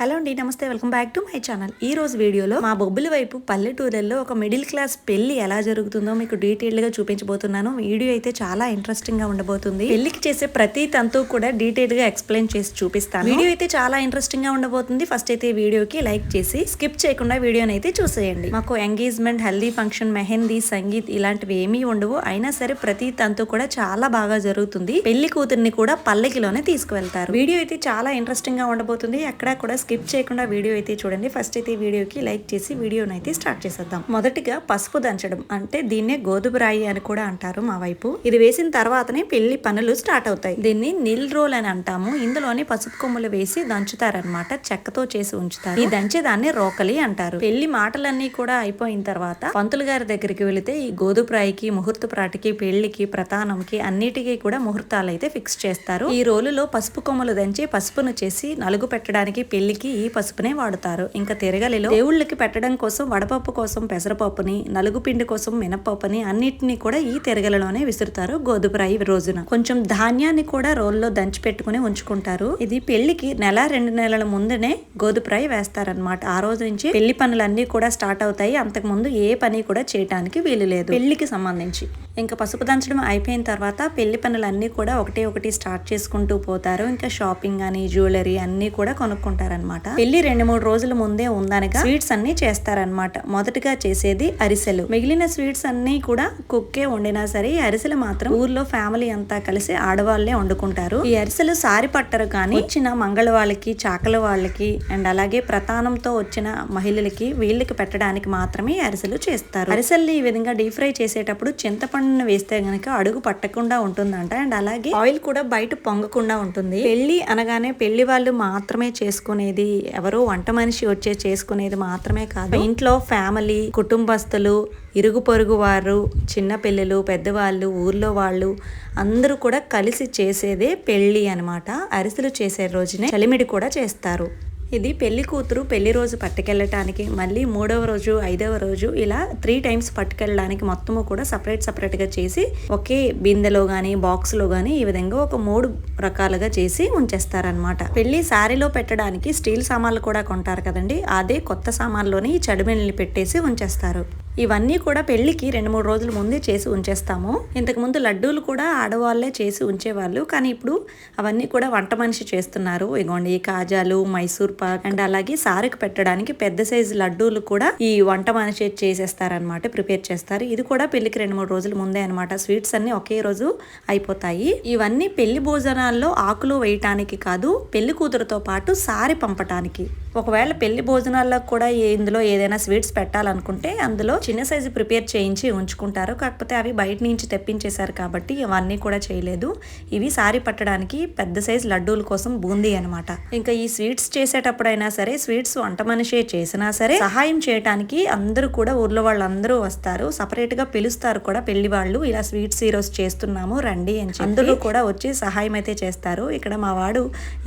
Hello అండి నమస్తే. Welcome back to my channel. ఈ రోజు వీడియోలో మా బొబ్బుల వైపు పల్లెటూరుల్లో ఒక మిడిల్ క్లాస్ పెళ్ళి ఎలా జరుగుతుందో మీకు డీటెయిల్డ్గా చూపించబోతున్నాను. వీడియో అయితే చాలా ఇంట్రెస్టింగ్గా ఉండబోతుంది. పెళ్ళికి చేసే ప్రతి తంతు కూడా డీటెయిల్డ్గా ఎక్స్ప్లెయిన్ చేసి చూపిస్తాను. వీడియో అయితే చాలా ఇంట్రెస్టింగ్గా ఉండబోతుంది. ఫస్ట్ అయితే వీడియోకి లైక్ చేసి స్కిప్ చేయకుండా వీడియోని అయితే చూసేయండి. మాకు ఎంగేజ్మెంట్ హెల్దీ ఫంక్షన్ మెహందీ సంగీత్ ఇలాంటివి ఏమీ ఉండవు. అయినా సరే ప్రతి తంతు కూడా చాలా బాగా జరుగుతుంది. పెళ్ళి కూతుర్ని కూడా పల్లకిలోనే తీసుకువెళ్తారు. వీడియో అయితే చాలా ఇంట్రెస్టింగ్గా ఉండబోతుంది. అక్కడ కూడా స్కిప్ చేయకుండా వీడియో అయితే చూడండి. ఫస్ట్ అయితే వీడియోకి లైక్ చేసి వీడియోని అయితే స్టార్ట్ చేసేద్దాం. మొదటిగా పసుపు దంచడం అంటే దీన్నే గోధుమ రాయి అని కూడా అంటారు మా వైపు. ఇది వేసిన తర్వాతనే పెళ్ళి పనులు స్టార్ట్ అవుతాయి. దీన్ని నిల్ రోల్ అని అంటాము. ఇందులోనే పసుపు కొమ్ములు వేసి దంచుతారనమాట చెక్కతో చేసి ఉంచుతారు. ఈ దంచేదాన్ని రోకలి అంటారు. పెళ్ళి మాటలన్నీ కూడా అయిపోయిన తర్వాత పంతులు గారి దగ్గరికి వెళితే ఈ గోధుమ రాయికి ముహూర్త ప్రాటికి పెళ్ళికి ప్రధానంకి అన్నిటికీ కూడా ముహూర్తాలు అయితే ఫిక్స్ చేస్తారు. ఈ రోలులో పసుపు కొమ్మలు దంచి పసుపును చేసి నలుగు పెట్టడానికి పెళ్ళికి ఈ పసుపునే వాడుతారు. ఇంకా తిరగలిలో దేవుళ్ళకి పెట్టడం కోసం వడపప్పు కోసం పెసరపప్పుని నలుగు పిండి కోసం మినపప్పుని అన్నిటినీ కూడా ఈ తిరగలలోనే విసురుతారు గోధుమ రాయి రోజున. కొంచెం ధాన్యాన్ని కూడా రోల్లో దంచి పెట్టుకుని ఉంచుకుంటారు. ఇది పెళ్ళికి నెల రెండు నెలల ముందునే గోధుమ రాయి వేస్తారనమాట ఆ రోజు నుంచి పెళ్ళి పనులన్నీ కూడా స్టార్ట్ అవుతాయి. అంతకు ముందు ఏ పని కూడా చేయడానికి వీలు లేదు. పెళ్ళికి సంబంధించి. ఇంకా పసుపు దంచడం అయిపోయిన తర్వాత పెళ్ళి పనులన్నీ కూడా ఒకటి ఒకటి స్టార్ట్ చేసుకుంటూ పోతారు. ఇంకా షాపింగ్ అని జ్యువెలరీ అన్ని కూడా కొనుక్కుంటారనమాట పెళ్ళి రెండు మూడు రోజుల ముందే ఉందనగా స్వీట్స్ అన్ని చేస్తారనమాట. మొదటగా చేసేది అరిసెలు. మిగిలిన స్వీట్స్ అన్ని కూడా కుక్కే వండినా సరే ఈ అరిసెలు మాత్రం ఊర్లో ఫ్యామిలీ అంతా కలిసి ఆడవాళ్ళే వండుకుంటారు. ఈ అరిసెలు సారి పట్టరు కానీ వచ్చిన మంగళ వాళ్ళకి చాకల వాళ్ళకి అండ్ అలాగే ప్రతానంతో వచ్చిన మహిళలకి వీళ్ళకి పెట్టడానికి మాత్రమే అరిసెలు చేస్తారు. అరిసెల్ని ఈ విధంగా డీప్ ఫ్రై చేసేటప్పుడు చింతపండును వేస్తే గనక అడుగు పట్టకుండా ఉంటుందంట. అండ్ అలాగే ఆయిల్ కూడా బయట పొంగకుండా ఉంటుంది. పెళ్ళి అనగానే పెళ్ళి వాళ్ళు మాత్రమే చేసుకునేది ఎవరో వంట మనిషి వచ్చే చేసుకునేది మాత్రమే కాదు. ఇంట్లో ఫ్యామిలీ కుటుంబస్తులు ఇరుగు పొరుగు వారు చిన్న పిల్లలు పెద్దవాళ్ళు ఊర్లో వాళ్ళు అందరూ కూడా కలిసి చేసేదే పెళ్ళి అన్నమాట. అరిసెలు చేసే రోజునే చలిమిడి కూడా చేస్తారు. ఇది పెళ్ళి కూతురు పెళ్ళి రోజు పట్టుకెళ్ళటానికి మళ్ళీ మూడవ రోజు ఐదవ రోజు ఇలా త్రీ టైమ్స్ పట్టుకెళ్ళడానికి మొత్తము కూడా సపరేట్ సపరేట్గా చేసి ఒకే బిందెలో కానీ బాక్స్లో కానీ ఈ విధంగా ఒక మూడు రకాలుగా చేసి ఉంచేస్తారనమాట పెళ్ళి శారీలో పెట్టడానికి స్టీల్ సామాన్లు కూడా కొంటారు కదండి అదే కొత్త సామాన్లోని ఈ చడిమిల్ని పెట్టేసి ఉంచేస్తారు. ఇవన్నీ కూడా పెళ్ళికి రెండు మూడు రోజుల ముందే చేసి ఉంచేస్తాము. ఇంతకు ముందు లడ్డూలు కూడా ఆడవాళ్ళే చేసి ఉంచేవాళ్ళు. కానీ ఇప్పుడు అవన్నీ కూడా వంట మనిషి చేస్తున్నారు. ఇగోండి కాజాలు మైసూర్ పాక్ అండ్ అలాగే సారికి పెట్టడానికి పెద్ద సైజు లడ్డూలు కూడా ఈ వంట మనిషి చేసేస్తారనమాట ప్రిపేర్ చేస్తారు. ఇది కూడా పెళ్ళికి రెండు మూడు రోజుల ముందే అనమాట స్వీట్స్ అన్ని ఒకే రోజు అయిపోతాయి. ఇవన్నీ పెళ్ళి భోజనాల్లో ఆకులు వేయటానికి కాదు పెళ్ళి కూతురుతో పాటు సారి పంపటానికి. ఒకవేళ పెళ్ళి భోజనాల్లో కూడా ఇందులో ఏదైనా స్వీట్స్ పెట్టాలనుకుంటే అందులో చిన్న సైజు ప్రిపేర్ చేయించి ఉంచుకుంటారు. కాకపోతే అవి బయట నుంచి తెప్పించేశారు కాబట్టి ఇవన్నీ కూడా చేయలేదు. ఇవి సారీ పట్టడానికి పెద్ద సైజు లడ్డూల కోసం బూందీ అనమాట ఇంకా ఈ స్వీట్స్ చేసేటప్పుడైనా సరే స్వీట్స్ వంట మనిషే చేసినా సరే సహాయం చేయడానికి అందరూ కూడా ఊర్లో వాళ్ళందరూ వస్తారు. సపరేట్గా పిలుస్తారు కూడా పెళ్ళి వాళ్ళు. ఇలా స్వీట్స్ ఈ రోజు చేస్తున్నాము రండి అని. అందరూ కూడా వచ్చి సహాయం అయితే చేస్తారు. ఇక్కడ మా వాడు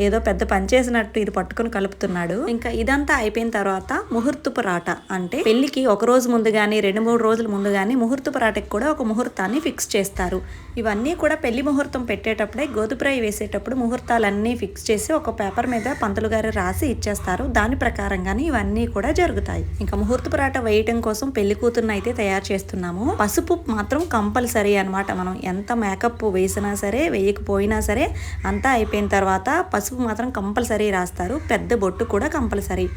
ఏదో పెద్ద పని చేసినట్టు ఇది పట్టుకుని కలుపుతున్నాడు. ఇంకా ఇదంతా అయిపోయిన తర్వాత ముహూర్తపు రాట అంటే పెళ్ళికి ఒక రోజు ముందు గానీ రెండు మూడు రోజుల ముందు గానీ ముహూర్తపు రాటకి కూడా ఒక ముహూర్తాన్ని ఫిక్స్ చేస్తారు. ఇవన్నీ కూడా పెళ్ళి ముహూర్తం పెట్టేటప్పుడే గోధుప్రాయి వేసేటప్పుడు ముహూర్తాలన్నీ ఫిక్స్ చేసి ఒక పేపర్ మీద పంతులు గారు రాసి ఇచ్చేస్తారు. దాని ప్రకారంగానే ఇవన్నీ కూడా జరుగుతాయి. ఇంకా ముహూర్త పురాట వేయటం కోసం పెళ్ళి కూతురుని అయితే తయారు చేస్తున్నాము. పసుపు మాత్రం కంపల్సరీ అన్నమాట మనం. ఎంత మేకప్ వేసినా సరే వేయకపోయినా సరే అంతా అయిపోయిన తర్వాత పసుపు మాత్రం కంపల్సరీ రాస్తారు. పెద్ద బొట్టు కూడా కంపల్సరీ.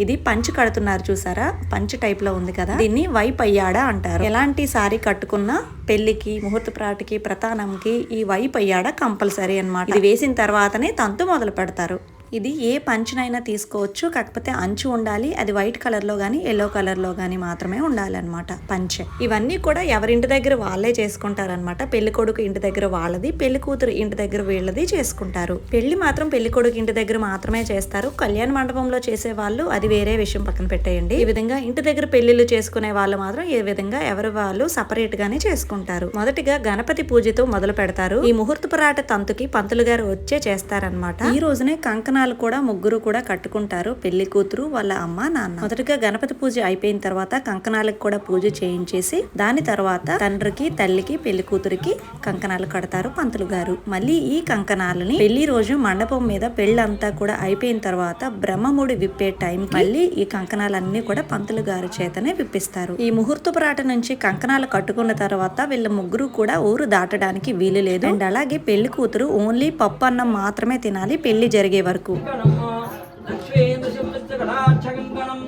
ఇది పంచ్ కడుతున్నారు చూసారా? పంచ్ టైప్లో ఉంది కదా. దీన్ని వైప్ అయ్యాడా అంటారు. ఎలాంటి సారీ కట్టుకున్నా పెళ్ళికి ముహూర్త ప్రాటికి ప్రతానంకి ఈ వైప్ అయ్యాడా కంపల్సరీ అన్నమాట. ఇది వేసిన తర్వాతనే తంతు మొదలు పెడతారు. ఇది ఏ పంచునైనా తీసుకోవచ్చు కాకపోతే అంచు ఉండాలి. అది వైట్ కలర్లో ఎల్లో కలర్లో మాత్రమే ఉండాలి అనమాట పంచె. ఇవన్నీ కూడా ఎవరింటి దగ్గర వాళ్ళే చేసుకుంటారనమాట పెళ్ళి కొడుకు ఇంటి దగ్గర వాళ్ళది పెళ్ళి కూతురు ఇంటి దగ్గర వీళ్ళది చేసుకుంటారు. పెళ్ళి మాత్రం పెళ్ళి కొడుకు ఇంటి దగ్గర మాత్రమే చేస్తారు. కళ్యాణ మండపంలో చేసే వాళ్ళు అది వేరే విషయం పక్కన పెట్టేయండి. ఈ విధంగా ఇంటి దగ్గర పెళ్ళిళ్ళు చేసుకునే వాళ్ళు మాత్రం ఈ విధంగా ఎవరి వాళ్ళు సపరేట్ గానే చేసుకుంటారు. మొదటిగా గణపతి పూజతో మొదలు పెడతారు. ఈ ముహూర్త పరాట తంతుకి పంతులు గారు వచ్చే చేస్తారనమాట ఈ రోజునే కంకణ కంకణాలు కూడా ముగ్గురు కూడా కట్టుకుంటారు. పెళ్ళి కూతురు వాళ్ళ అమ్మ నాన్న. మొదటగా గణపతి పూజ అయిపోయిన తర్వాత కంకణాలకు కూడా పూజ చేయించేసి దాని తర్వాత తండ్రికి తల్లికి పెళ్ళి కూతురికి కంకణాలు కడతారు పంతులు గారు. మళ్ళీ ఈ కంకణాలని పెళ్ళి రోజు మండపం మీద పెళ్ళంతా కూడా అయిపోయిన తర్వాత బ్రహ్మముడి విప్పే టైం మళ్ళీ ఈ కంకణాలన్నీ కూడా పంతులు గారి చేతనే విప్పిస్తారు. ఈ ముహూర్తపురాట నుంచి కంకణాలు కట్టుకున్న తర్వాత వీళ్ళ ముగ్గురు కూడా ఊరు దాటడానికి వీలు లేదు. అండ్ అలాగే పెళ్ళి కూతురు ఓన్లీ పప్పు అన్నం మాత్రమే తినాలి పెళ్ళి జరిగే వరకు లక్ష్మీంద్రసింహకటాక్షగంగణం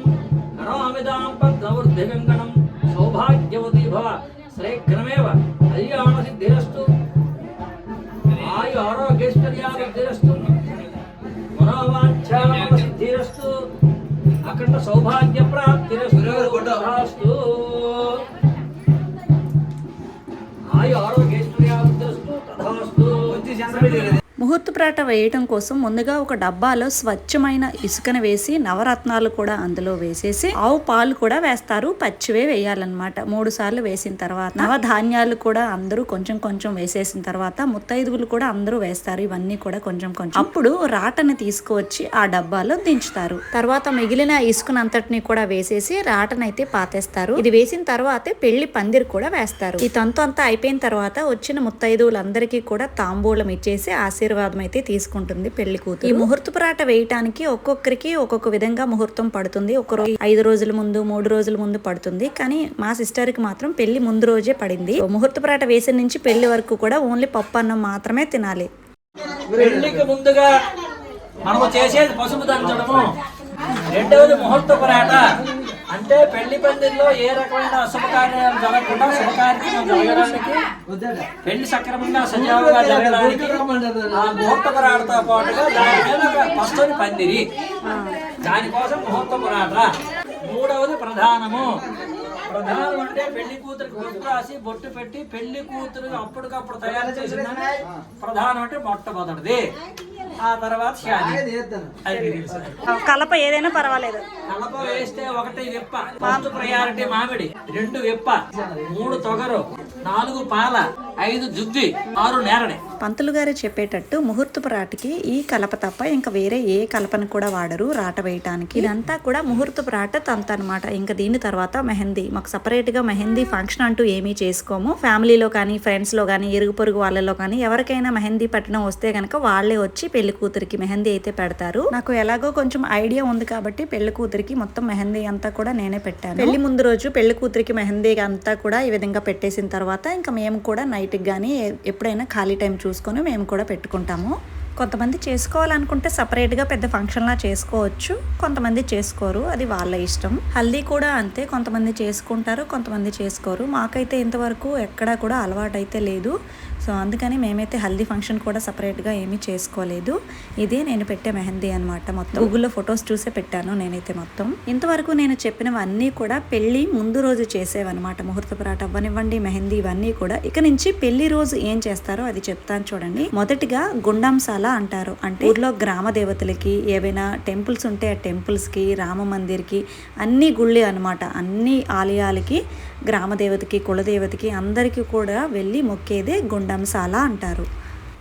కరామిదాం పద్మవృద్ధిగంగణం సౌభాగ్యవతి భవ శ్రేఘ్రమేవ కళ్యాణ సిద్ధిరస్తు ఆయు ఆరోగ్యైశ్వర్యాసిద్ధిరస్తు మనోవాంఛానామ సిద్ధిరస్తు అఖండ సౌభాగ్య ప్రాప్తిరస్తు తథాస్తు ఆయు ఆరోగ్యైశ్వర్యాసిద్ధిరస్తు తథాస్తు ముహూర్తపురాట వేయటం కోసం ముందుగా ఒక డబ్బాలో స్వచ్ఛమైన ఇసుకను వేసి నవరత్నాలు కూడా అందులో వేసేసి ఆవు పాలు కూడా వేస్తారు. పచ్చివే వేయాలన్నమాట. మూడు సార్లు వేసిన తర్వాత నవధాన్యాలు కూడా అందరూ కొంచెం కొంచెం వేసేసిన తర్వాత ముత్తైదువులు కూడా అందరూ వేస్తారు. ఇవన్నీ కూడా కొంచెం కొంచెం. అప్పుడు రాటని తీసుకువచ్చి ఆ డబ్బాలో దించుతారు. తర్వాత మిగిలిన ఇసుకనంతటిని కూడా వేసేసి రాటనైతే పాతేస్తారు. ఇది వేసిన తర్వాతే పెళ్ళి పందిరి కూడా వేస్తారు. ఈ తంతు అంతా అయిపోయిన తర్వాత వచ్చిన ముత్తైదువులందరికీ కూడా తాంబూలం ఇచ్చేసి ఆశీర్వాదం అయితే తీసుకుంటుంది పెళ్ళి కూతురు. ఈ ముహూర్తపురాట వేయటానికి ఒక్కొక్కరికి ఒక్కొక్క విధంగా ముహూర్తం పడుతుంది. ఒక రోజు ఐదు రోజుల ముందు మూడు రోజుల ముందు పడుతుంది. కానీ మా సిస్టర్కి మాత్రం పెళ్ళి ముందు రోజే పడింది. ముహూర్తపురాట వేసిన నుంచి పెళ్ళి వరకు కూడా ఓన్లీ పప్పు అన్నం మాత్రమే తినాలి. పెళ్ళికి ముందుగా మనము చేసేది పసుపు దంచడము. రెండవది ముహూర్త పరాట. అంటే పెళ్ళి పందిరిలో ఏ రకమైన అశుభకార్యాలు జరగకుండా శుభకార్యం జరగడానికి పెళ్ళి సక్రమంగా సజావుగా జరగడానికి ఆ ముహూర్త పరాటతో పాటుగా దాని మీద పచ్చని పందిరి. దానికోసం ముహూర్త పురాట మూడవది ప్రధానము. ప్రధానం అంటే పెళ్ళి కూతురికి బొట్టు రాసి బొట్టు పెట్టి పెళ్ళి కూతురు అప్పటికప్పుడు తయారు చేసిందని ప్రధానం అంటే మొట్టమొదటిది. ఆ తర్వాత. కలప ఏదైనా పర్వాలేదు. కలప వేస్తే ఒకటి విప్ప. ఫస్ట్ ప్రయారిటీ మామిడి రెండు విప్ప మూడు తొగరు నాలుగు పాల ఐదు జుద్ది ఆరు నేరడే. పంతులు గారు చెప్పేటట్టు ముహూర్తపు రాటకి ఈ కలప తప్ప ఇంకా వేరే ఏ కలపను కూడా వాడరు రాట వేయటానికి. ఇదంతా కూడా ముహూర్తపు రాట తంత అనమాట ఇంకా దీని తర్వాత మెహందీ. మాకు సపరేట్గా మెహందీ ఫంక్షన్ అంటూ ఏమీ చేసుకోము. ఫ్యామిలీలో కానీ ఫ్రెండ్స్లో కానీ ఇరుగు పొరుగు వాళ్ళలో కానీ ఎవరికైనా మెహందీ పట్టణం వస్తే కనుక వాళ్ళే వచ్చి పెళ్ళి కూతురికి మెహందీ అయితే పెడతారు. నాకు ఎలాగో కొంచెం ఐడియా ఉంది కాబట్టి పెళ్ళి కూతురికి మొత్తం మెహందీ అంతా కూడా నేనే పెట్టాను. పెళ్ళి ముందు రోజు పెళ్ళి కూతురికి మెహందీ అంతా కూడా ఈ విధంగా పెట్టేసిన తర్వాత ఇంకా మేము కూడా నైట్కి కానీ ఎప్పుడైనా ఖాళీ టైం చూసుకొని మేము కూడా పెట్టుకుంటాము. కొంతమంది చేసుకోవాలనుకుంటే సపరేట్గా పెద్ద ఫంక్షన్లా చేసుకోవచ్చు. కొంతమంది చేసుకోరు అది వాళ్ళ ఇష్టం. హల్దీ కూడా అంతే కొంతమంది చేసుకుంటారు కొంతమంది చేసుకోరు. మాకైతే ఇంతవరకు ఎక్కడా కూడా అలవాటు అయితే లేదు. సో అందుకని మేమైతే హల్దీ ఫంక్షన్ కూడా సపరేట్గా ఏమీ చేసుకోలేదు. ఇదే నేను పెట్టే మెహందీ అనమాట మొత్తం. గూగుల్లో ఫొటోస్ చూసే పెట్టాను నేనైతే మొత్తం. ఇంతవరకు నేను చెప్పినవన్నీ కూడా పెళ్ళి ముందు రోజు చేసేవన్నమాట. ముహూర్తపురాట అవ్వనివ్వండి మెహందీ ఇవన్నీ కూడా. ఇక నుంచి పెళ్ళి రోజు ఏం చేస్తారో అది చెప్తాను చూడండి. మొదటిగా గుండంసాల అంటారు. అంటే ఊర్లో గ్రామ దేవతలకి ఏవైనా టెంపుల్స్ ఉంటే ఆ టెంపుల్స్కి రామ మందిర్కి అన్ని గుళ్ళి అనమాట అన్ని ఆలయాలకి గ్రామ దేవతకి కులదేవతకి అందరికీ కూడా వెళ్ళి మొక్కేదే గుండంసాల అంటారు.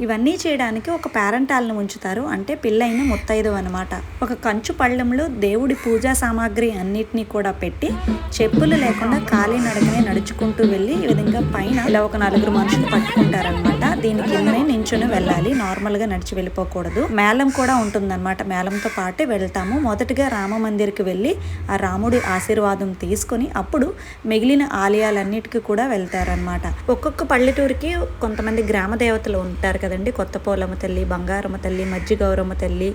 ఇవన్నీ చేయడానికి ఒక పేరంటాలను ఉంచుతారు అంటే పిల్లైన ముత్తైదు అనమాట ఒక కంచు పళ్ళెంలో దేవుడి పూజా సామాగ్రి అన్నిటినీ కూడా పెట్టి చెప్పులు లేకుండా ఖాళీ నడకనే నడుచుకుంటూ వెళ్ళి ఈ విధంగా పైన ఇలా ఒక నలుగురు మనుషులు పట్టుకుంటారనమాట దీని కిందనే నించుని వెళ్ళాలి. నార్మల్గా నడిచి వెళ్ళిపోకూడదు. మేళం కూడా ఉంటుందన్నమాట. మేళంతో పాటు వెళ్తాము. మొదటగా రామ మందిర్కి వెళ్ళి ఆ రాముడి ఆశీర్వాదం తీసుకొని అప్పుడు మిగిలిన ఆలయాలన్నిటికీ కూడా వెళ్తారనమాట ఒక్కొక్క పల్లెటూరికి కొంతమంది గ్రామ దేవతలు ఉంటారు కదండి. కొత్త పోలమ్మ తల్లి బంగారమ్మ తల్లి మజ్జిగౌరమ్మ తల్లి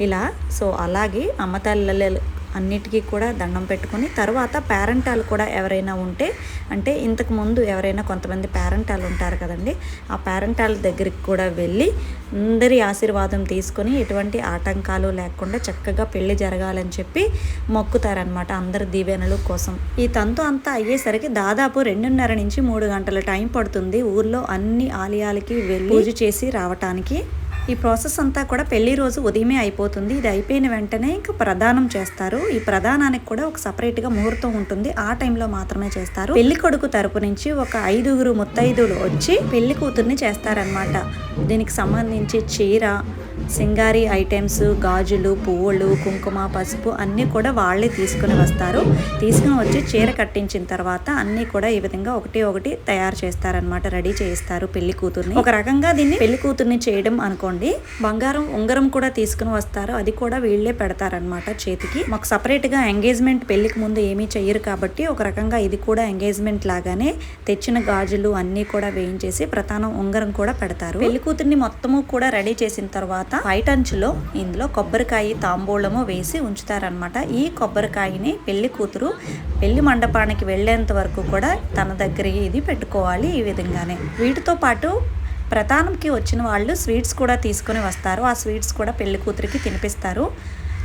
ఇలా. సో అలాగే అమ్మ తల్లి అన్నిటికీ కూడా దండం పెట్టుకొని తర్వాత పేరెంటాలు కూడా ఎవరైనా ఉంటే అంటే ఇంతకు ముందు ఎవరైనా కొంతమంది పేరెంటాలు ఉంటారు కదండి ఆ పేరెంటాల దగ్గరికి కూడా వెళ్ళి అందరి ఆశీర్వాదం తీసుకొని ఎటువంటి ఆటంకాలు లేకుండా చక్కగా పెళ్ళి జరగాలని చెప్పి మొక్కుతారనమాట అందరి దీవెనలు కోసం. ఈ తంతు అంతా అయ్యేసరికి దాదాపు రెండున్నర నుంచి మూడు గంటల టైం పడుతుంది ఊర్లో అన్ని ఆలయాలకి వెళ్ళి పూజ చేసి రావటానికి. ఈ ప్రాసెస్ అంతా కూడా పెళ్ళి రోజు ఉదయమే అయిపోతుంది. ఇది అయిపోయిన వెంటనే ఇంకా ప్రదానం చేస్తారు. ఈ ప్రదానానికి కూడా ఒక సపరేట్గా ముహూర్తం ఉంటుంది. ఆ టైంలో మాత్రమే చేస్తారు. పెళ్ళి కొడుకు తరపు నుంచి ఒక ఐదుగురు ముత్తైదులు వచ్చి పెళ్ళి కూతుర్ని చేస్తారనమాట దీనికి సంబంధించి చీర సింగారీ ఐటమ్స్ గాజులు పువ్వులు కుంకుమ పసుపు అన్నీ కూడా వాళ్ళే తీసుకుని వస్తారు. తీసుకుని వచ్చి చీర కట్టించిన తర్వాత అన్నీ కూడా ఈ విధంగా ఒకటి ఒకటి తయారు చేస్తారనమాట రెడీ చేస్తారు పెళ్ళి కూతుర్ని. ఒక రకంగా దీన్ని పెళ్ళి కూతుర్ని చేయడం అనుకోండి. బంగారం ఉంగరం కూడా తీసుకుని వస్తారు. అది కూడా వీళ్ళే పెడతారనమాట చేతికి. మాకు సపరేట్గా ఎంగేజ్మెంట్ పెళ్ళికి ముందు ఏమీ చెయ్యరు కాబట్టి ఒక రకంగా ఇది కూడా ఎంగేజ్మెంట్ లాగానే తెచ్చిన గాజులు అన్నీ కూడా వేయించేసి ప్రధానం ఉంగరం కూడా పెడతారు. పెళ్ళి కూతుర్ని మొత్తము కూడా రెడీ చేసిన తర్వాత వైట్ అంచులో ఇందులో కొబ్బరికాయ తాంబూలము వేసి ఉంచుతారనమాట ఈ కొబ్బరికాయని పెళ్ళి కూతురు పెళ్ళి మండపానికి వెళ్ళేంత వరకు కూడా తన దగ్గర ఇది పెట్టుకోవాలి ఈ విధంగానే. వీటితో పాటు ప్రధానంకి వచ్చిన వాళ్ళు స్వీట్స్ కూడా తీసుకొని వస్తారు. ఆ స్వీట్స్ కూడా పెళ్ళి కూతురికి తినిపిస్తారు.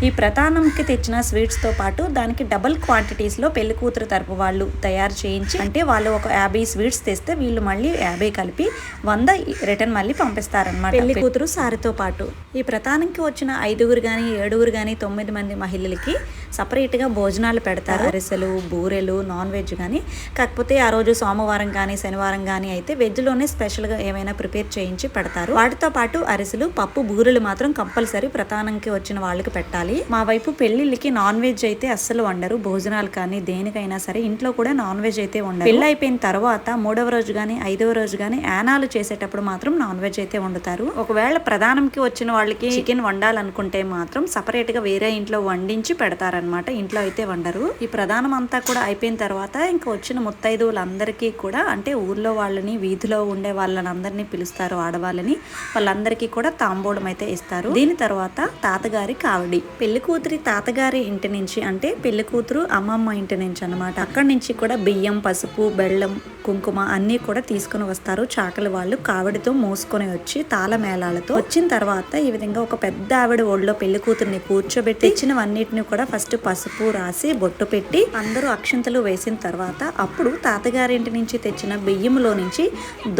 ఈ ప్రధానంకి తెచ్చిన స్వీట్స్తో పాటు దానికి డబుల్ క్వాంటిటీస్లో పెళ్ళి కూతురు తరపు వాళ్ళు తయారు చేయించి అంటే వాళ్ళు ఒక యాభై స్వీట్స్ తెస్తే వీళ్ళు మళ్ళీ యాభై కలిపి వంద రిటర్న్ మళ్ళీ పంపిస్తారనమాట పెళ్ళి కూతురు సారితో పాటు. ఈ ప్రధానంకి వచ్చిన ఐదుగురు కానీ ఏడుగురు కానీ తొమ్మిది మంది మహిళలకి సపరేట్గా భోజనాలు పెడతారు. అరిసెలు బూరెలు నాన్ వెజ్ కానీ కాకపోతే ఆ రోజు సోమవారం కానీ శనివారం కానీ అయితే వెజ్లోనే స్పెషల్గా ఏమైనా ప్రిపేర్ చేయించి పెడతారు. వాటితో పాటు అరిసెలు పప్పు బూరెలు మాత్రం కంపల్సరీ ప్రధానంకి వచ్చిన వాళ్ళకి పెట్టాలి. మా వైపు పెళ్ళిళ్ళకి నాన్ వెజ్ అయితే అస్సలు వండరు. భోజనాలు కానీ దేనికైనా సరే ఇంట్లో కూడా నాన్ వెజ్ అయితే వండరు. పెళ్ళి అయిపోయిన తర్వాత మూడవ రోజు కానీ ఐదవ రోజు కానీ యానాలు చేసేటప్పుడు మాత్రం నాన్ వెజ్ అయితే వండుతారు. ఒకవేళ ప్రధానంకి వచ్చిన వాళ్ళకి చికెన్ వండాలనుకుంటే మాత్రం సపరేట్గా వేరే ఇంట్లో వండించి పెడతారనమాట ఇంట్లో అయితే వండరు. ఈ ప్రధానం అంతా కూడా అయిపోయిన తర్వాత ఇంకా వచ్చిన ముత్తైదువులందరికీ కూడా అంటే ఊర్లో వాళ్ళని వీధిలో ఉండే వాళ్ళని అందరినీ పిలుస్తారు ఆడవాళ్ళని. వాళ్ళందరికీ కూడా తాంబూలం అయితే ఇస్తారు. దీని తర్వాత తాతగారి కావడి. పెళ్ళి కూతురి తాతగారి ఇంటి నుంచి అంటే పెళ్ళి కూతురు అమ్మమ్మ ఇంటి నుంచి అనమాట అక్కడి నుంచి కూడా బియ్యం పసుపు బెల్లం కుంకుమ అన్నీ కూడా తీసుకుని వస్తారు. చాకలి వాళ్ళు కావిడితో మోసుకొని వచ్చి తాళమేళాలతో వచ్చిన తర్వాత ఈ విధంగా ఒక పెద్ద ఆవిడ ఒళ్ళో పెళ్ళి కూతుర్ని కూర్చోబెట్టి ఇచ్చినవన్నిటిని కూడా ఫస్ట్ పసుపు రాసి బొట్టు పెట్టి అందరూ అక్షింతలు వేసిన తర్వాత అప్పుడు తాతగారింటి నుంచి తెచ్చిన బియ్యంలో నుంచి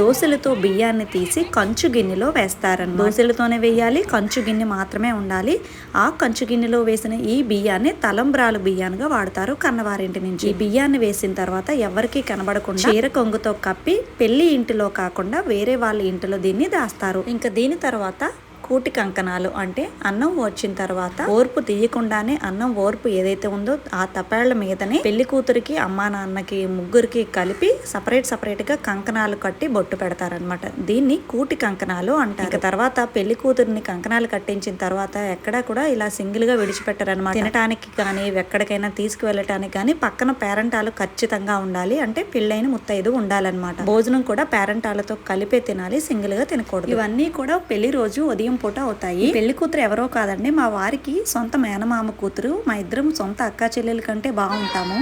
దోశలతో బియ్యాన్ని తీసి కంచు గిన్నెలో వేస్తారన్నమాట. దోశలతోనే వేయాలి కంచు గిన్నె మాత్రమే ఉండాలి. ఆ కంచు గిన్నెలో వేసిన ఈ బియ్యాన్ని తలంబ్రాలు బియ్యాలుగా వాడతారు కన్నవారింటి నుంచి. ఈ బియ్యాన్ని వేసిన తర్వాత ఎవరికి కనబడకుండా చీర కొంగుతో కప్పి పెళ్ళి ఇంటిలో కాకుండా వేరే వాళ్ళ ఇంటిలో దీన్ని దాస్తారు. ఇంకా దీని తర్వాత కూటి కంకణాలు అంటే అన్నం వచ్చిన తర్వాత ఓర్పు తీయకుండానే అన్నం ఓర్పు ఏదైతే ఉందో ఆ తపేళ్ళ మీదనే పెళ్ళి కూతురికి అమ్మా నాన్నకి ముగ్గురికి కలిపి సపరేట్ సపరేట్గా కంకణాలు కట్టి బొట్టు పెడతారనమాట దీన్ని కూటి కంకణాలు అంటారు. ఇక తర్వాత పెళ్ళి కూతురిని కంకణాలు కట్టించిన తర్వాత ఎక్కడా కూడా ఇలా సింగిల్గా విడిచిపెట్టారనమాట తినటానికి కానీ ఎక్కడికైనా తీసుకువెళ్ళటానికి కానీ పక్కన పేరెంటాలు ఖచ్చితంగా ఉండాలి. అంటే పెళ్ళైన ముత్తైదు ఉండాలన్నమాట. భోజనం కూడా పేరెంటాలతో కలిపే తినాలి సింగిల్గా తినకూడదు. ఇవన్నీ కూడా పెళ్ళి రోజు ఉదయం పూట అవుతాయి. పెళ్ళి కూతురు ఎవరో కాదండి మా వారికి సొంత మేనమామ కూతురు మా ఇద్దరం సొంత అక్క చెల్లెల కంటే బాగుంటాము.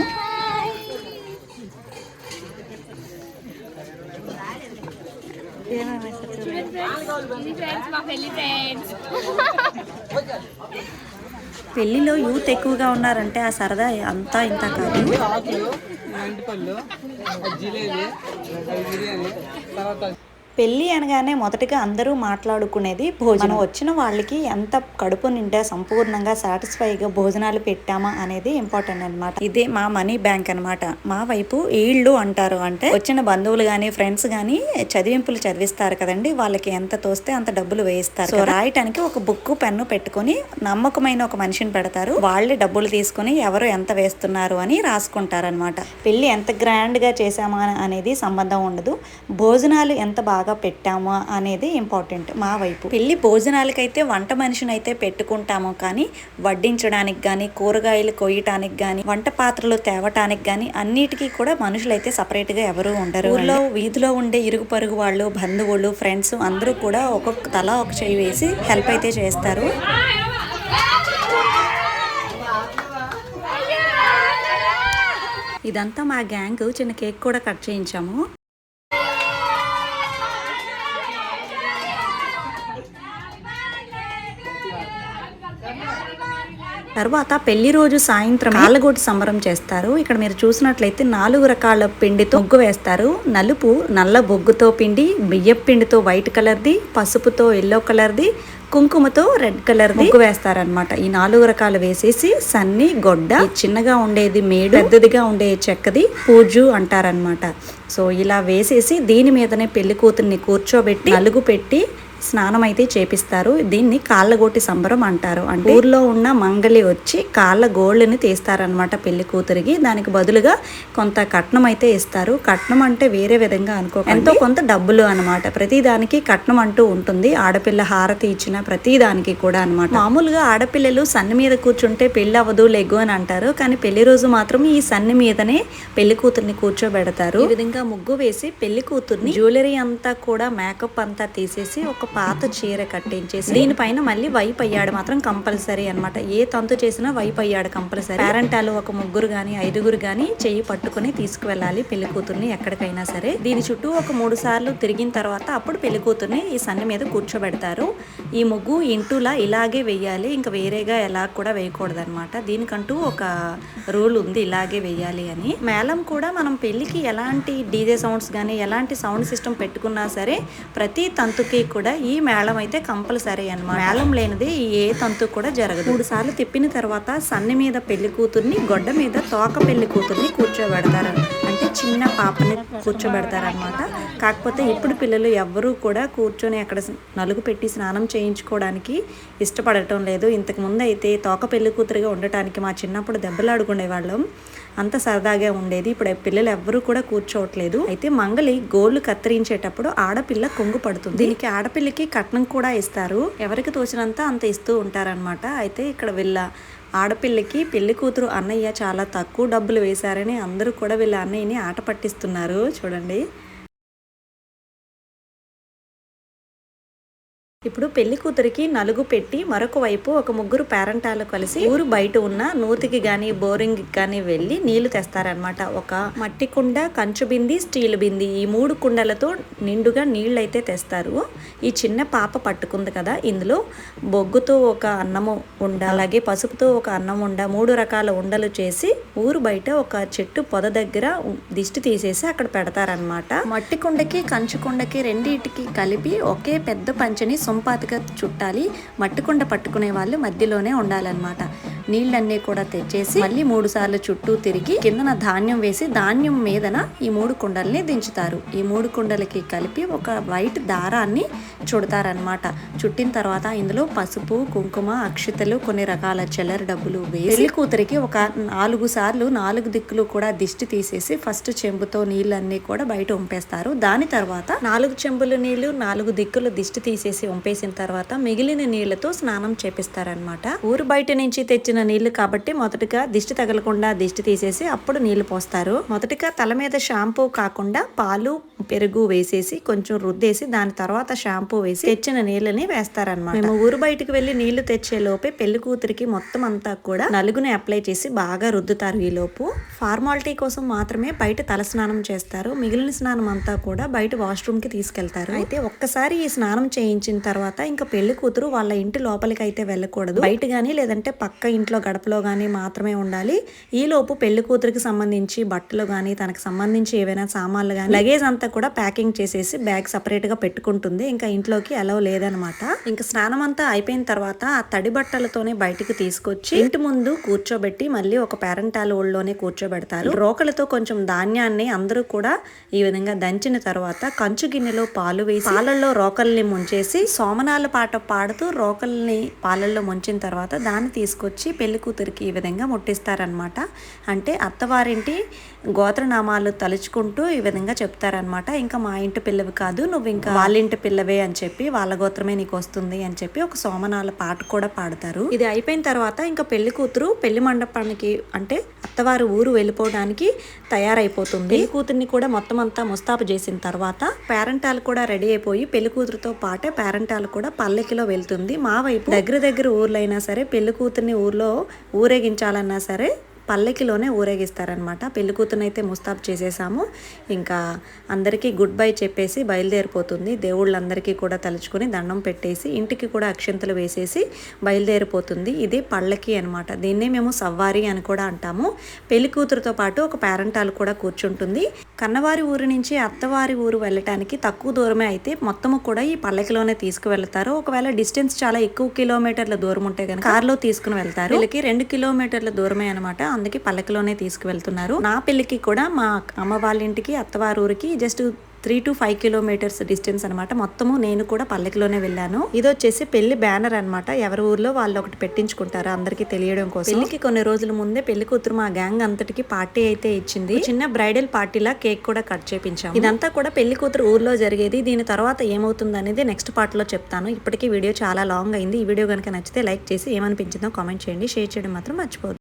పెళ్ళిలో యూత్ ఎక్కువగా ఉన్నారంటే ఆ సరదా అంతా ఇంత కాదు. జిలేబీ బిర్యానీ తర్వాత పెళ్ళి అనగానే మొదటగా అందరూ మాట్లాడుకునేది భోజనం. వచ్చిన వాళ్ళకి ఎంత కడుపు నిండా సంపూర్ణంగా సాటిస్ఫైగా భోజనాలు పెట్టామా అనేది ఇంపార్టెంట్ అన్నమాట. ఇదే మా మనీ బ్యాంక్ అన్నమాట. మా వైపు ఈళ్ళు అంటారు అంటే వచ్చిన బంధువులు గాని ఫ్రెండ్స్ గాని చదివింపులు చదివిస్తారు కదండి. వాళ్ళకి ఎంత తోస్తే అంత డబ్బులు వేయిస్తారు సో రాయటానికి ఒక బుక్ పెన్ను పెట్టుకొని నమ్మకమైన ఒక మనిషిని పెడతారు. వాళ్ళే డబ్బులు తీసుకొని ఎవరు ఎంత వేస్తున్నారు అని రాసుకుంటారనమాట పెళ్ళి ఎంత గ్రాండ్గా చేశామా అనేది సంబంధం ఉండదు. భోజనాలు ఎంత బాగా పెట్టామా అనేది ఇంపార్టెంట్ మా వైపు. పెళ్ళి భోజనాలకైతే వంట మనిషిని అయితే పెట్టుకుంటాము కానీ వడ్డించడానికి కానీ కూరగాయలు కొయ్యటానికి కానీ వంట పాత్రలు తేవటానికి కానీ అన్నిటికీ కూడా మనుషులు అయితే సపరేట్గా ఎవరు ఉండరు ఊర్లో వీధిలో ఉండే ఇరుగు పరుగు వాళ్ళు బంధువులు ఫ్రెండ్స్ అందరూ కూడా ఒక్కొక్క తల ఒక చేయి వేసి హెల్ప్ అయితే చేస్తారు. ఇదంతా మా గ్యాంగ్ చిన్న కేక్ కూడా కట్ చేయించాము. తర్వాత పెళ్ళి రోజు సాయంత్రం ఆలగోటి సంబరం చేస్తారు. ఇక్కడ మీరు చూసినట్లయితే నాలుగు రకాల పిండితో ముగ్గు వేస్తారు. నలుపు నల్ల బొగ్గుతో పిండి బియ్యం పిండితో వైట్ కలర్ది పసుపుతో ఎల్లో కలర్ది కుంకుమతో రెడ్ కలర్ ముగ్గు వేస్తారనమాట ఈ నాలుగు రకాలు వేసేసి సన్ని గొడ్డ చిన్నగా ఉండేది మేడు పెద్దదిగా ఉండే చెక్కది పూజు అంటారనమాట సో ఇలా వేసేసి దీని మీదనే పెళ్ళి కూతుర్ని కూర్చోబెట్టి నలుగు పెట్టి స్నానం అయితే చేపిస్తారు. దీన్ని కాళ్ళగోటి సంబరం అంటారు. అంటే ఊర్లో ఉన్న మంగలి వచ్చి కాళ్ళ గోళ్ళని తీస్తారనమాట పెళ్ళి కూతురికి. దానికి బదులుగా కొంత కట్నం అయితే ఇస్తారు. కట్నం అంటే వేరే విధంగా అనుకో ఎంతో కొంత డబ్బులు అనమాట ప్రతి దానికి కట్నం అంటూ ఉంటుంది. ఆడపిల్ల హారతి ఇచ్చిన ప్రతి దానికి కూడా అనమాట మామూలుగా ఆడపిల్లలు సన్ని మీద కూర్చుంటే పెళ్ళి అవ్వదు లెగ్గు అని అంటారు. కానీ పెళ్ళి రోజు మాత్రం ఈ సన్ని మీదనే పెళ్ళి కూతుర్ని కూర్చోబెడతారు. ఈ విధంగా ముగ్గు వేసి పెళ్ళి కూతుర్ని జ్యువెలరీ అంతా కూడా మేకప్ అంతా తీసేసి ఒక పాత చీర కట్టించేసి దీనిపైన మళ్ళీ వైప్ అయ్యాడు మాత్రం కంపల్సరీ అనమాట ఏ తంతు చేసినా వైప్ అయ్యాడు కంపల్సరీ. పేరెంటాలు ఒక ముగ్గురు గాని ఐదుగురు గాని చెయ్యి పట్టుకుని తీసుకువెళ్ళాలి పెళ్ళి కూతుర్ని ఎక్కడికైనా సరే. దీని చుట్టూ ఒక మూడు సార్లు తిరిగిన తర్వాత అప్పుడు పెళ్ళి కూతుర్ని ఈ సన్ని మీద కూర్చోబెడతారు. ఈ ముగ్గు ఇంటూలా ఇలాగే వెయ్యాలి ఇంకా వేరేగా ఎలా కూడా వేయకూడదు అనమాట దీనికంటూ ఒక రూల్ ఉంది ఇలాగే వేయాలి అని. మేళం కూడా మనం పెళ్ళికి ఎలాంటి డీజే సౌండ్స్ కానీ ఎలాంటి సౌండ్ సిస్టమ్ పెట్టుకున్నా సరే ప్రతి తంతుకి కూడా ఈ మేళం అయితే కంపల్సరీ అనమాట మేళం లేనిది ఏ తంతు కూడా జరగదు. మూడు సార్లు తిప్పిన తర్వాత సన్ని మీద పెళ్ళి కూతుర్ని గొడ్డ మీద తోక పెళ్ళి కూతుర్ని కూర్చోబెడతారు. అంటే చిన్న పాపని కూర్చోబెడతారనమాట కాకపోతే ఇప్పుడు పిల్లలు ఎవ్వరూ కూడా కూర్చొని అక్కడ నలుగు పెట్టి స్నానం చేయించుకోవడానికి ఇష్టపడటం లేదు. ఇంతకు ముందు అయితే తోక పెళ్ళి కూతురుగా ఉండటానికి మా చిన్నప్పుడు దెబ్బలాడుకునే వాళ్ళం అంత సరదాగా ఉండేది. ఇప్పుడు పిల్లలు ఎవ్వరూ కూడా కూర్చోవట్లేదు. అయితే మంగలి గోళ్ళు కత్తిరించేటప్పుడు ఆడపిల్ల కొంగు పడుతుంది. దీనికి ఆడపిల్లకి కట్నం కూడా ఇస్తారు. ఎవరికి తోచినంత అంత ఇస్తూ ఉంటారనమాట అయితే ఇక్కడ వీళ్ళ ఆడపిల్లకి పెళ్ళి కూతురు అన్నయ్య చాలా తక్కువ డబ్బులు వేశారని అందరూ కూడా వీళ్ళ అన్నయ్యని ఆట పట్టిస్తున్నారు. చూడండి. ఇప్పుడు పెళ్ళి కూతురికి నలుగు పెట్టి మరొక వైపు ఒక ముగ్గురు పేరంటాలు కలిసి ఊరు బయట ఉన్న నూతికి గాని బోరింగ్ గాని వెళ్ళి నీళ్ళు తెస్తారనమాట ఒక మట్టి కుండ కంచు బింది స్టీల్ బింది ఈ మూడు కుండలతో నిండుగా నీళ్ళు అయితే తెస్తారు. ఈ చిన్న పాప పట్టుకుంది కదా ఇందులో బొగ్గుతో ఒక అన్నము ఉండ అలాగే పసుపుతో ఒక అన్నం ఉండ మూడు రకాల ఉండలు చేసి ఊరు బయట ఒక చెట్టు పొద దగ్గర దిష్టి తీసేసి అక్కడ పెడతారనమాట మట్టి కుండకి కంచు కుండకి రెండింటికి కలిపి ఒకే పెద్ద పంచని సొంపాతిగా చుట్టాలి మట్టుకుండ పట్టుకునే వాళ్ళు మధ్యలోనే ఉండాలన్నమాట. నీళ్ళన్నీ కూడా తెచ్చేసి మళ్ళీ మూడు సార్లు చుట్టూ తిరిగి కిందన ధాన్యం వేసి ధాన్యం మీదన ఈ మూడు కుండల్ని దించుతారు. ఈ మూడు కుండలకి కలిపి ఒక వైట్ దారాన్ని చుడతారనమాట చుట్టిన తర్వాత ఇందులో పసుపు కుంకుమ అక్షతలు కొన్ని రకాల చిల్లర డబ్బులు వేసి పెళ్ళి కూతురికి ఒక నాలుగు సార్లు నాలుగు దిక్కులు కూడా దిష్టి తీసేసి ఫస్ట్ చెంబుతో నీళ్ళన్నీ కూడా బయట ఉంపేస్తారు. దాని తర్వాత నాలుగు చెంబుల నీళ్ళు నాలుగు దిక్కులు దిష్టి తీసేసి ఉంపేసిన తర్వాత మిగిలిన నీళ్ళతో స్నానం చేపిస్తారనమాట ఊరు బయట నుంచి తెచ్చిన నీళ్ళు కాబట్టి మొదటగా దిష్టి తగలకుండా దిష్టి తీసేసి అప్పుడు నీళ్ళు పోస్తారు. మొదటగా తల మీద షాంపూ కాకుండా పాలు పెరుగు వేసేసి కొంచెం రుద్దేసి దాని తర్వాత షాంపూ వేసి తెచ్చిన నీళ్ళని వేస్తారనమాట మేము ఊరు బయటకు వెళ్ళి నీళ్ళు తెచ్చే లోపే పెళ్ళి కూతురికి మొత్తం అంతా కూడా నలుగుని అప్లై చేసి బాగా రుద్దుతారు ఈ లోపు. ఫార్మాలిటీ కోసం మాత్రమే బయట తల స్నానం చేస్తారు. మిగిలిన స్నానం అంతా కూడా బయట వాష్రూమ్కి తీసుకెళ్తారు. అయితే ఒక్కసారి ఈ స్నానం చేయించిన తర్వాత ఇంకా పెళ్ళి కూతురు వాళ్ళ ఇంటి లోపలికి అయితే వెళ్ళకూడదు. బయట గానీ లేదంటే పక్క ఇంట్లో గడపలో కానీ మాత్రమే ఉండాలి. ఈ లోపు పెళ్ళి కూతురికి సంబంధించి బట్టలు కానీ తనకు సంబంధించి ఏవైనా సామాన్లు గానీ లగేజ్ అంతా కూడా ప్యాకింగ్ చేసేసి బ్యాగ్ సపరేట్గా పెట్టుకుంటుంది. ఇంకా ఇంట్లోకి అలవ్ లేదనమాట. ఇంకా స్నానం అంతా అయిపోయిన తర్వాత ఆ తడి బట్టలతోనే బయటికి తీసుకొచ్చి ఇంటి ముందు కూర్చోబెట్టి మళ్ళీ ఒక పేరెంటాల ఒళ్ళోనే కూర్చోబెడతారు. రోకలతో కొంచెం ధాన్యాన్ని అందరూ కూడా ఈ విధంగా దంచిన తర్వాత కంచు గిన్నెలో పాలు వేసి పాలల్లో రోకల్ని ముంచేసి సోమనాల పాట పాడుతూ రోకల్ని పాలల్లో ముంచిన తర్వాత దాన్ని తీసుకొచ్చి పెళ్ళి కూతురికి ఈ విధంగా ముట్టిస్తారనమాట అంటే అత్తవారింటి గోత్రనామాలు తలుచుకుంటూ ఈ విధంగా చెప్తారనమాట ఇంకా మా ఇంటి పిల్లవి కాదు నువ్వు ఇంకా వాళ్ళ ఇంటి పిల్లవే అని చెప్పి వాళ్ళ గోత్రమే నీకు వస్తుంది అని చెప్పి ఒక సోమనాల పాట కూడా పాడతారు. ఇది అయిపోయిన తర్వాత ఇంకా పెళ్ళి కూతురు పెళ్ళి మండపానికి అంటే అత్తవారు ఊరు వెళ్ళిపోవడానికి తయారైపోతుంది. పెళ్ళి కూతుర్ని కూడా మొత్తం అంతా ముస్తాబు చేసిన తర్వాత పేరెంటాలు కూడా రెడీ అయిపోయి పెళ్ళి కూతురుతో పాటే పేరెంటాలు కూడా పల్లెకిలో వెళ్తుంది. మా వైపు దగ్గర దగ్గర ఊర్లైనా సరే పెళ్ళి కూతుర్ని ఊర్లో ఊరేగించాలన్నా సరే పల్లకిలోనే ఊరేగిస్తారనమాట పెళ్ళి కూతురునైతే ముస్తాబ్ చేసేసాము. ఇంకా అందరికీ గుడ్ బై చెప్పేసి బయలుదేరిపోతుంది. దేవుళ్ళందరికీ కూడా తలుచుకుని దండం పెట్టేసి ఇంటికి కూడా అక్షంతలు వేసేసి బయలుదేరిపోతుంది. ఇది పళ్ళకి అనమాట దీన్నే మేము సవ్వారి అని కూడా అంటాము. పెళ్ళి కూతురుతో పాటు ఒక పేరెంటాలు కూడా కూర్చుంటుంది. కన్నవారి ఊరు నుంచి అత్తవారి ఊరు వెళ్ళటానికి తక్కువ దూరమే అయితే మొత్తము కూడా ఈ పల్లకిలోనే తీసుకువెళ్తారు. ఒకవేళ డిస్టెన్స్ చాలా ఎక్కువ కిలోమీటర్ల దూరం ఉంటే కనుక కార్లో తీసుకుని వెళ్తారు. వీళ్ళకి రెండు కిలోమీటర్ల దూరమే అనమాట అందుకే పల్లకిలోనే తీసుకువెళ్తున్నారు. నా పెళ్ళికి కూడా మా అమ్మ వాళ్ళ ఇంటికి అత్తవారి ఊరికి just three to five kilometres distance అనమాట మొత్తము నేను కూడా పల్లెకిలోనే వెళ్ళాను. ఇది వచ్చేసి పెళ్ళి బ్యానర్ అన్నమాట. ఎవరి ఊర్లో వాళ్ళు ఒకటి పెట్టించుకుంటారు అందరికీ తెలియడం కోసం. పెళ్ళికి కొన్ని రోజుల ముందే పెళ్ళి కూతురు మా గ్యాంగ్ అంతటికి పార్టీ అయితే ఇచ్చింది. చిన్న బ్రైడల్ పార్టీలా కేక్ కూడా కట్ చేపించాము. ఇదంతా కూడా పెళ్ళి కూతురు ఊర్లో జరిగేది. దీని తర్వాత ఏమవుతుంది అనేది నెక్స్ట్ పార్ట్లో చెప్తాను. ఇప్పటికీ వీడియో చాలా లాంగ్ అయింది. ఈ వీడియో కనుక నచ్చితే లైక్ చేసి ఏమనిపించిందో కామెంట్ చేయండి. షేర్ చేయడం మాత్రం మర్చిపోదు